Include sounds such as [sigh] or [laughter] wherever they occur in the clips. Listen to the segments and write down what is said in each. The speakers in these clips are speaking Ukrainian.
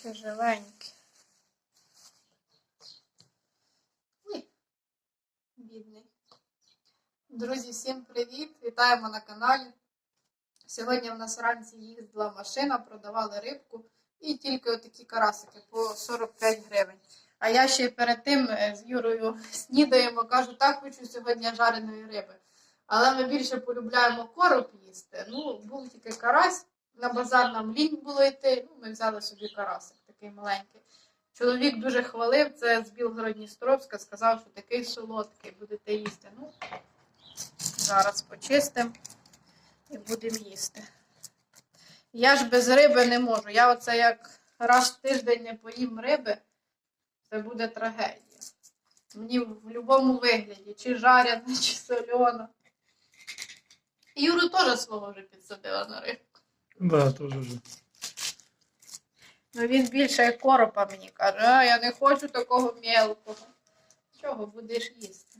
ще живенькі. Ой, бідний. Друзі, всім привіт! Вітаємо на каналі. Сьогодні в нас вранці їздила машина, продавали рибку і тільки отакі карасики по 45 гривень. А я ще перед тим е, з Юрою [laughs] снідаємо, кажу, так хочу сьогодні жареної риби. Але ми більше полюбляємо короб їсти. Ну, був тільки карась, на базар нам лінь було йти. Ну, ми взяли собі карасик такий маленький. Чоловік дуже хвалив, це з Білгород-Дністровська, сказав, що такий солодкий, будете їсти. Ну, зараз почистимо і будемо їсти. Я ж без риби не можу. Я оце як раз в тиждень не поїм риби, це буде трагедія. Мені в будь-якому вигляді, чи жаряна, чи сольона. Юру теж свого вже підсадила на рибку. Да, тоже же. Ну він більше як коропа мені каже, а я не хочу такого мелкого. Чого будеш їсти?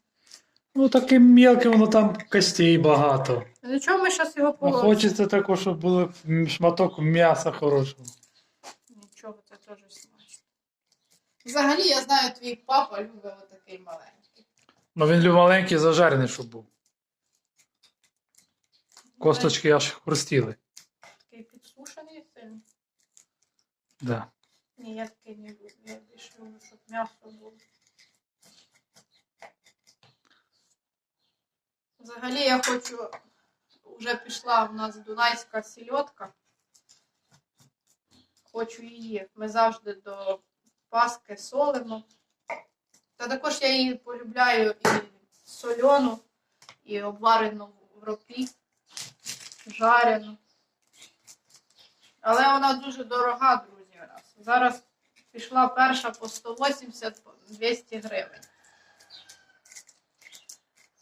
Ну, таким мелким воно там костей багато. Ну чого ми зараз його положимо? хочеться такого, щоб було м, шматок м'яса хорошого. Нічого, це теж смачно. Взагалі, я знаю, твій папа любить отакий маленький. Ну він люб- маленький зажарений, щоб був. Косточки аж хрустіли. Такий підсушений сильно. Да. Ні, я такий не люблю. Я більше люблю, щоб м'ясо було. Взагалі я хочу, вже пішла в нас дунайська сільотка. Хочу її. Ми завжди до Паски солимо. Та також я її полюбляю і сольону, і обварену в ропі, жарену. Але вона дуже дорога, друзі. Зараз пішла перша по 180-200 гривень.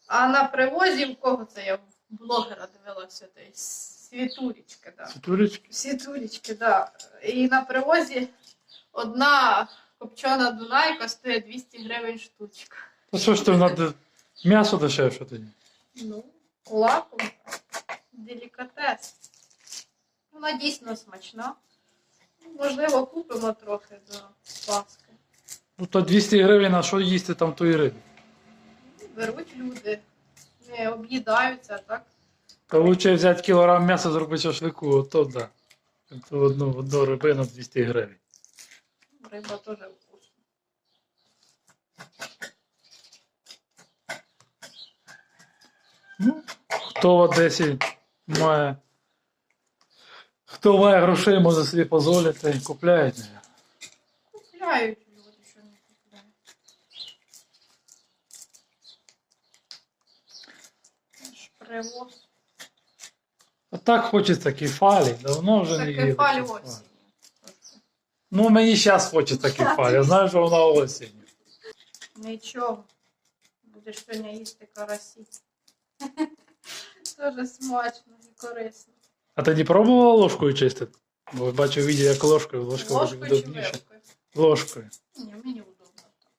А на привозі в кого це я в блогера дивилася той світулечка, да. Цитулечки. Світулечки, да. І на привозі одна копчена дунайка стоїть 200 гривень штучка. Та що ж ти надо м'ясо дешевше тоді? Ну, лаком. Делікатес. Вона дійсно смачна. Можливо, купимо трохи до Паски. Ну то 200 гривень, а що їсти там тої риби? Беруть люди, не об'їдаються, так? Та лучше взяти кілограм м'яса, зробити шашлику, ото да. То одну, одну рибину 200 гривень. Риба теж вкусна. Ну, хто в Одесі має. Хто має грошей, може собі дозволити, купляють. Купляють люди, що не купляють. Привоз. А так хочеться кефалі, давно вже не Це кефалі. осінь. Ну, мені зараз хочеться кефалі, я знаю, що вона осінь. Нічого. Будеш сьогодні їсти карасі. [laughs] Дуже смачно і корисно. А ти не пробувала ложкою чистити? Бо бачу відео, як ложкою, ложка може Ложкою чи удобніше. вилкою? Ложкою. Ні, мені удобно так.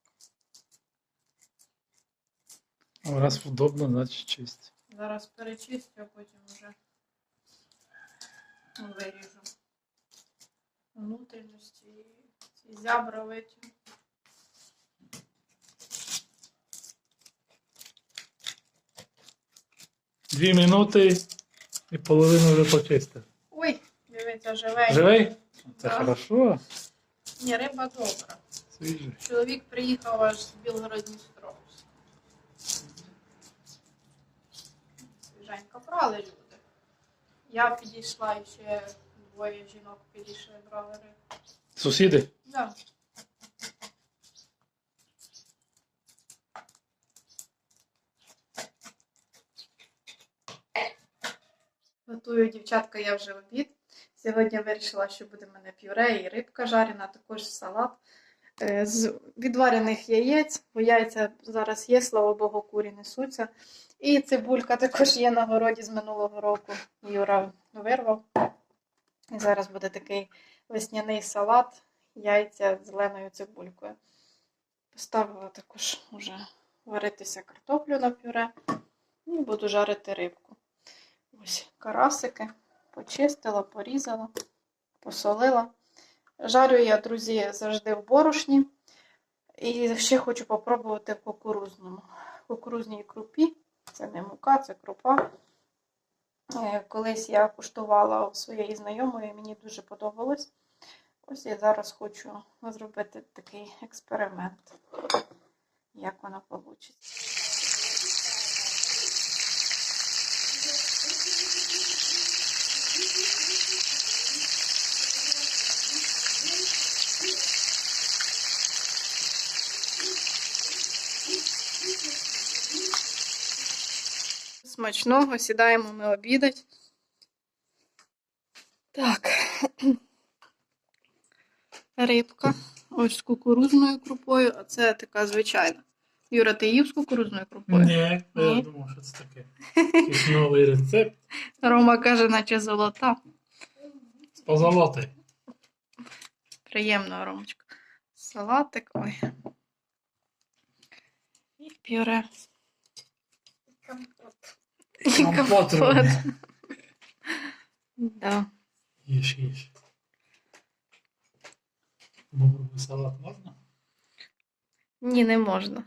А Раз удобно, значить чисть. Зараз перечистю, а потім вже виріжу внутрішності і ці зябра витягну. Дві минути і половину вже почистив. Ой, дивіться, живенький. Живий? Це Да. хорошо. Ні, риба добра. Свіжий. Чоловік приїхав аж з Білгород-Дністровська. Свіженько брали люди. Я підійшла і ще двоє жінок підійшли, брали рибу. Сусіди? Да. Готую, дівчатка, я вже обід. Сьогодні вирішила, що буде в мене пюре і рибка жарена, також салат е, з відварених яєць, бо яйця зараз є, слава Богу, курі несуться. І цибулька також є на городі з минулого року. Юра вирвав. І зараз буде такий весняний салат, яйця з зеленою цибулькою. Поставила також уже варитися картоплю на пюре і буду жарити рибку. Ось карасики почистила, порізала, посолила. Жарю я, друзі, завжди в борошні. І ще хочу попробувати в кукурузному. В кукурузній крупі. Це не мука, це крупа. Е, Колись я куштувала у своєї знайомої, мені дуже подобалось. Ось я зараз хочу зробити такий експеримент, як вона вийде. Смачного, сідаємо ми обідати. Так. [clears throat] Рибка. Ось з кукурузною крупою, а це така звичайна. Юра, ти їв з кукурузною крупою? Ні, я Ні? думав, що це таке. Якийсь новий рецепт Рома каже, наче золота. з позолоти. Приємно, Ромочка. Салатик. Ой. І пюре. І Компот робить. [laughs] Да. Їж, їж. Бобровий салат можна? Ні, не можна.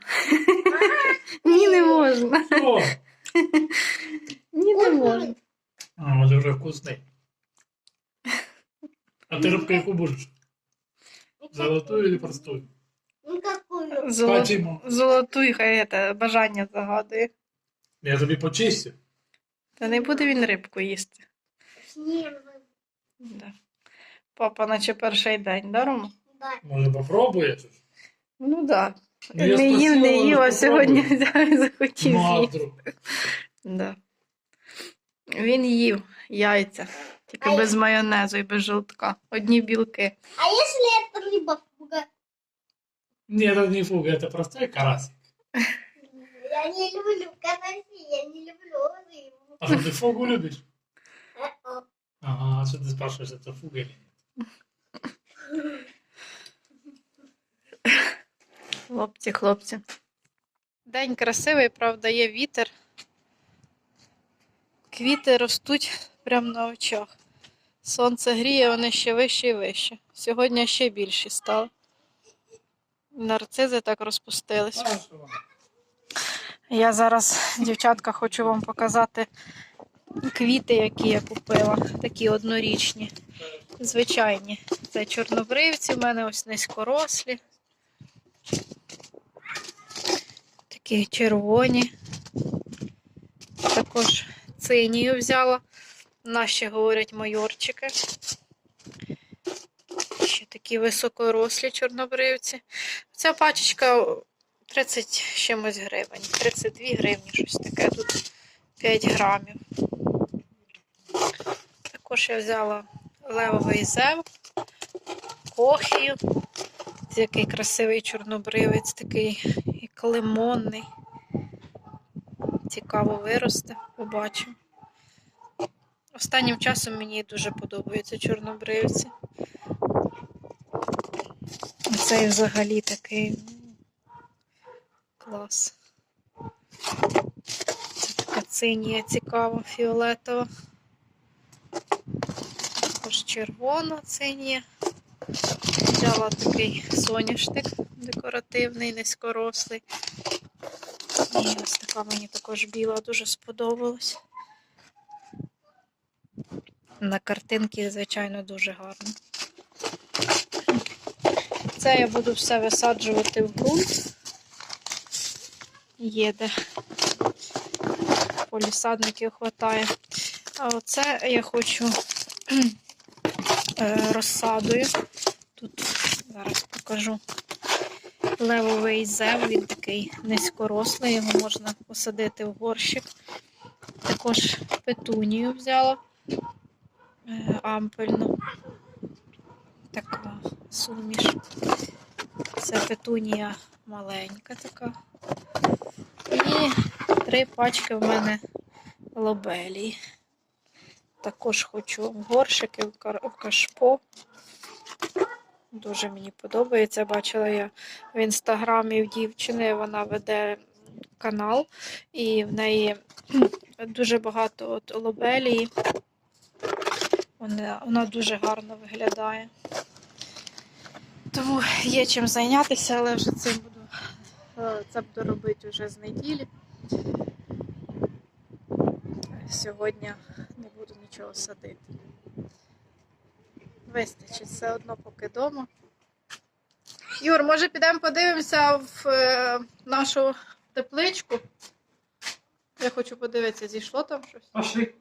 [laughs] Ні, не можна. О, [laughs] Ні, не можна. а, може вже вкусний. А ти рибку яку будеш? Золотую или простую? Ну какую? Золо... Почему? Золоту хай це, бажання загадує. Я тобі почистю. Та не буде він рибку їсти. С нервами. Да. Папа, наче перший день, да, Рома? Да. Може попробуєш? Ну так. Ну, я не їв, не спросила, їв, а може, сьогодні попробуй. [laughs] взяв і захотів Ну, а з'їсти. вдруг? Да. Він їв яйця, тільки А без майонезу і без жовтка. Одні білки. А если это рыба фуга? Ні, це не фуга, це простой карасик. Я не люблю караси, я не люблю рыбу. А що ти фугу любиш? Ага, а що ти спрашиваєш, це фуга или ні? Хлопці, хлопці. День красивий, правда, є вітер. Квіти ростуть прямо на очах. Сонце гріє, вони ще вище і вище. Сьогодні ще більші стали. Нарцизи так розпустились. Я зараз, дівчатка, хочу вам показати квіти, які я купила. Такі однорічні, звичайні. Це чорнобривці, в мене ось низькорослі. Такі червоні. Також цинію взяла. Наші говорять майорчики. Ще такі високорослі чорнобривці. Ця пачечка 30 чимось гривень. 32 гривні, щось таке. Тут 5 грамів. Також я взяла левовий зев, кохію. Який красивий чорнобривець, такий як лимонний. Цікаво виросте, побачимо. Останнім часом мені дуже подобаються чорнобривці. Цей взагалі такий клас. Це така цинія цікава, фіолетова. Також червона цинія. Взяла такий соняшник декоративний, низькорослий. І ось така мені також біла дуже сподобалась. На картинці, звичайно, дуже гарно. Це я буду все висаджувати в ґрунт. Є полісадників хватає. А оце я хочу [clears throat] е, розсадою. Тут зараз покажу левовий зев, він такий низькорослий, його можна посадити в горщик. Також петунію взяла е, ампельну. Така суміш. Це петунія маленька така. І три пачки в мене лобелії. Також хочу в горшики, в кашпо. Дуже мені подобається. Бачила я в інстаграмі в дівчини, вона веде канал, і в неї [clears throat] дуже багато от лобелії. Вона, вона дуже гарно виглядає. Тому є чим зайнятися, але вже цим буду, е, це буду робити вже з неділі. Сьогодні не буду нічого садити. Вистачить все одно поки вдома. Юр, може підемо подивимося в е, нашу тепличку? Я хочу подивитися, зійшло там щось. Пошли.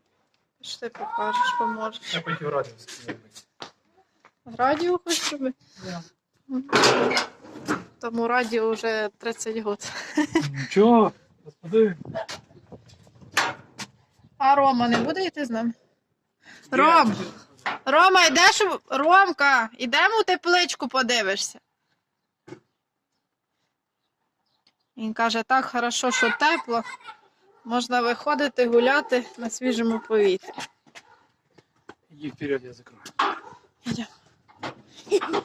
Що ти покажеш, поможеш. Я хотів радіо зробити. Радіо хочеш робити? Тому радіо вже 30 років. Нічого, господи. А Рома не буде йти з нами? Ром! Рома, йдеш. Ромка, йдемо у тепличку подивишся. Він каже, так хорошо, що тепло. Можна виходити гуляти на свіжому повітрі. Иди вперед, я закрою. Йдемо.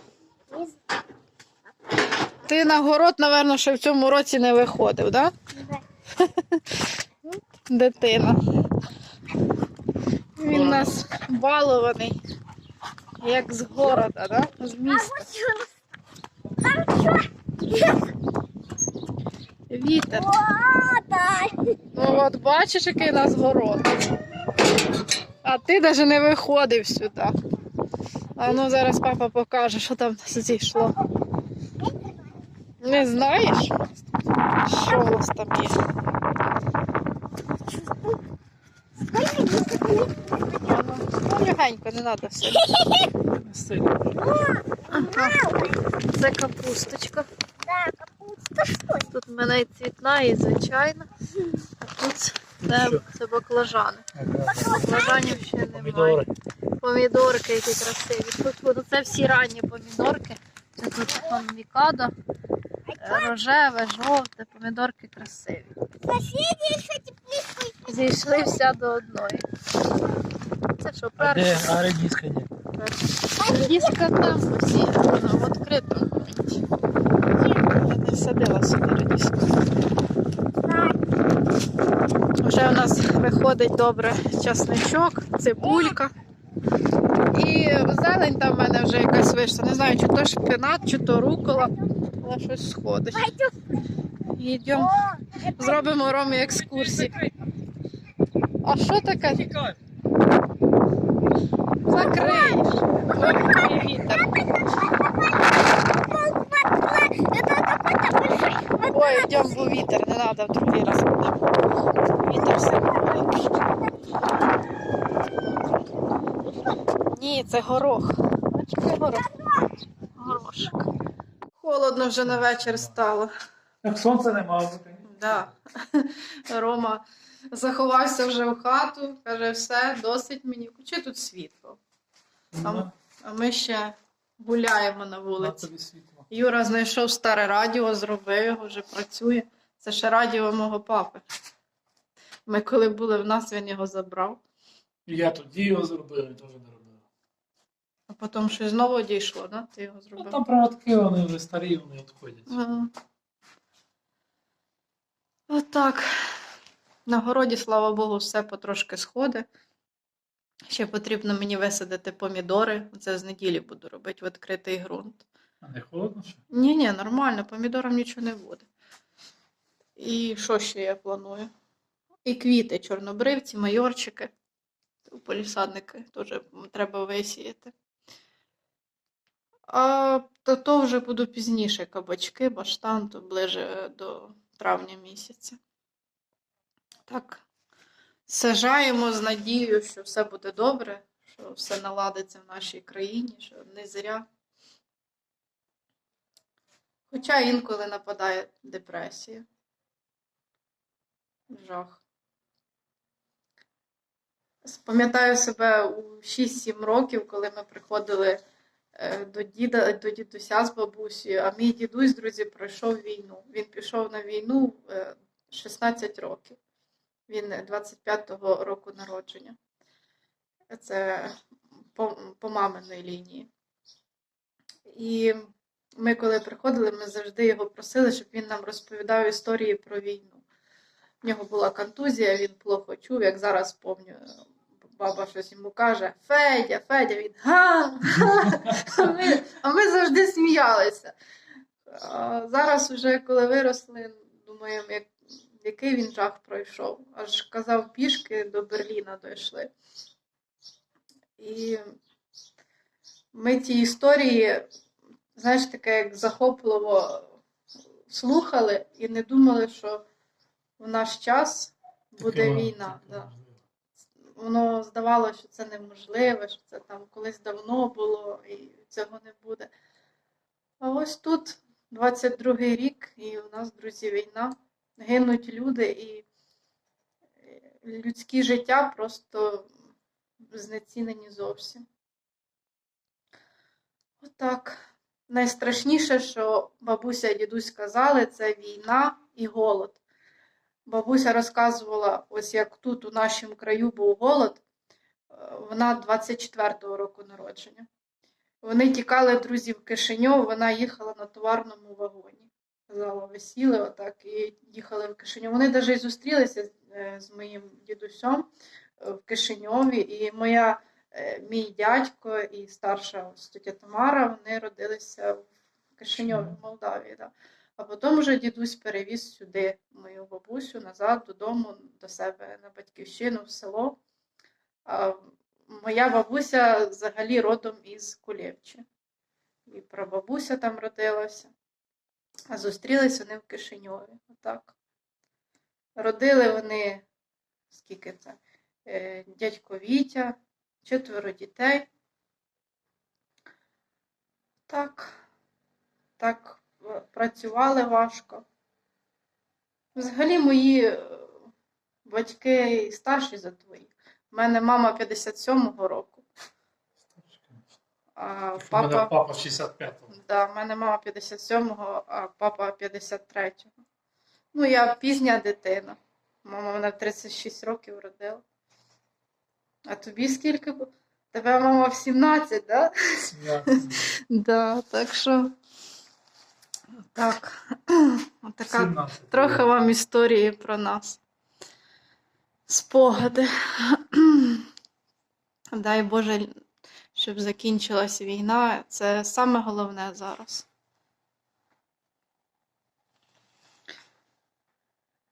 Ти на город, напевно, ще в цьому році не виходив, так? Да? [laughs] Дитина. Він у нас балований, як з города, да? з міста. Вітер. Ну от бачиш, який у нас город. А ти навіть не виходив сюди. А ну зараз папа покаже, що там зійшло. Не знаєш? Що у нас там є? Ну, легенько, не треба все. Сильно. Ага. Це капусточка. Да, капуста что Тут в мене і цвітна, і звичайна. А тут це, це баклажани. Баклажанів ще немає. Помідори. Помідорки, які красиві. Тут ну, це всі ранні помідорки. Це тут мікадо, рожеве, жовте, помідорки красиві. Зійшли вся до одної. Це що, де а редиска ні? Редиска там усі в відкритому. Я не садила сюди редиску. Вже у нас виходить добре часничок, цибулька. І зелень там в мене вже якась вийшла. Не знаю, чи то шпинат, чи то рукола, але щось сходить. Йдемо, зробимо Ромі екскурсію. А що таке? Закриєш. Вітер. Ой, йдемо, бо вітер, не треба в другий раз. Вітер сильний. Ні, це горох. Бачите, це горох. Горошок. Холодно вже на вечір стало. Так сонця нема бути. Да. [laughs] Рома заховався вже в хату, каже, все, досить мені. Включи тут світло. Ну, А ми ще гуляємо на на вулиці. Юра знайшов старе радіо, зробив його, вже працює. Це ще радіо мого папи. Ми коли були в нас, він його забрав, І Я тоді його зробив, і теж не робив. А потім щось знову дійшло, да? Ти його Ну, зробив. там проводки, вони вже старі, вони відходять. Ага. Отак. На городі, слава Богу, все потрошки сходить. Ще потрібно мені висадити помідори. Це з неділі буду робити в відкритий ґрунт. А не холодно ще? Ні, ні, нормально, помідорам нічого не буде. І що ще я планую? І квіти, чорнобривці, майорчики, полісадники теж треба висіяти. А то, то вже буду пізніше кабачки, баштан, то ближе до травня місяця. Так, сажаємо з надією, що все буде добре, що все наладиться в нашій країні, що не зря. Хоча інколи нападає депресія. Жах. Пам'ятаю себе у 6-7 років, коли ми приходили до діда, до дідуся з бабусею, а мій дідусь, друзі, пройшов війну. Він пішов на війну е, 16 років. Він 25-го року народження. Це по, по маминої лінії. І ми, коли приходили, ми завжди його просили, щоб він нам розповідав історії про війну. В нього була контузія, він плохо чув, як зараз пам'ятаю, баба щось йому каже: Федя, Федя, він га. га». А ми, а ми завжди сміялися. А зараз, вже коли виросли, думаємо, як, який він жах пройшов. Аж казав, пішки до Берліна дійшли. І ми ті історії, знаєш, таке як захопливо слухали і не думали, що в наш час буде Таке війна. Да. Воно здавалося, що це неможливо, що це там колись давно було і цього не буде. А ось тут 22-й рік, і у нас, друзі, війна. Гинуть люди, і е, людські життя просто знецінені зовсім. Отак. Найстрашніше, що бабуся і дідусь казали, це війна і голод. Бабуся розказувала, ось як тут у нашому краю був голод, е, вона 24-го року народження. Вони тікали, друзі, в Кишиньов, вона їхала на товарному вагоні. Казала, ви сіли отак і їхали в Кишиньов. Вони навіть зустрілися з, е, з моїм дідусем е, в Кишиньові, і моя, мій дядько і старша тетя Тамара, вони родилися в Кишиньові, в Молдавії. Да. А потім вже дідусь перевіз сюди мою бабусю назад додому, до себе на батьківщину, в село. Моя бабуся взагалі родом із Кулєвчі. І прабабуся там родилася. А зустрілись вони в Кишиньові. Отак. Родили вони, скільки це? Е, Дядько Вітя, четверо дітей. Так, так, працювали важко. Взагалі мої е, батьки старші за твої. У мене мама 57-го року, а У мене папа. папа 65-го. Да, в мене мама 57-го, а папа 53-го. Ну, я пізня дитина. Мама мене 36 років родила. А тобі скільки? Тебе мама в 17, да? Сім'я. [laughs] Да, так що. Так. [clears throat] Така трохи вам історії про нас. Спогади. [clears throat] Дай Боже, щоб закінчилась війна. Це саме головне зараз.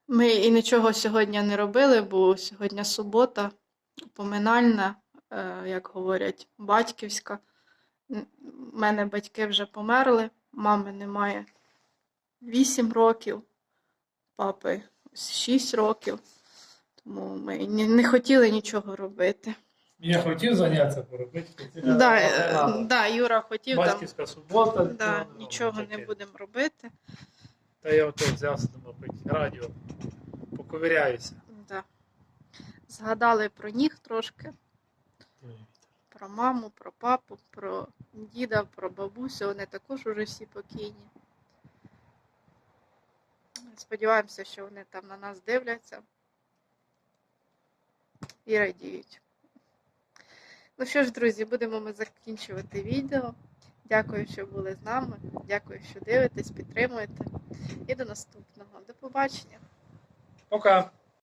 Ми і нічого сьогодні не робили, бо сьогодні субота, поминальна, е, як говорять, батьківська. У мене батьки вже померли, мами немає 8 років, папи ось 6 років. Тому ми не хотіли нічого робити. Я хотів зайнятися поробити. Да, е, да, Юра хотів там. Батьківська субота. Да, ну, нічого не будемо робити. Та я ото взявся, думав, радіо. Поковиряюся. Да. Згадали про них трошки, про маму, про папу, про діда, про бабусю. Вони також уже всі покійні. Сподіваємося, що вони там на нас дивляться і радіють. Ну що ж, друзі, будемо ми закінчувати відео. Дякую, що були з нами. Дякую, що дивитесь, підтримуєте. І до наступного. До побачення! Пока.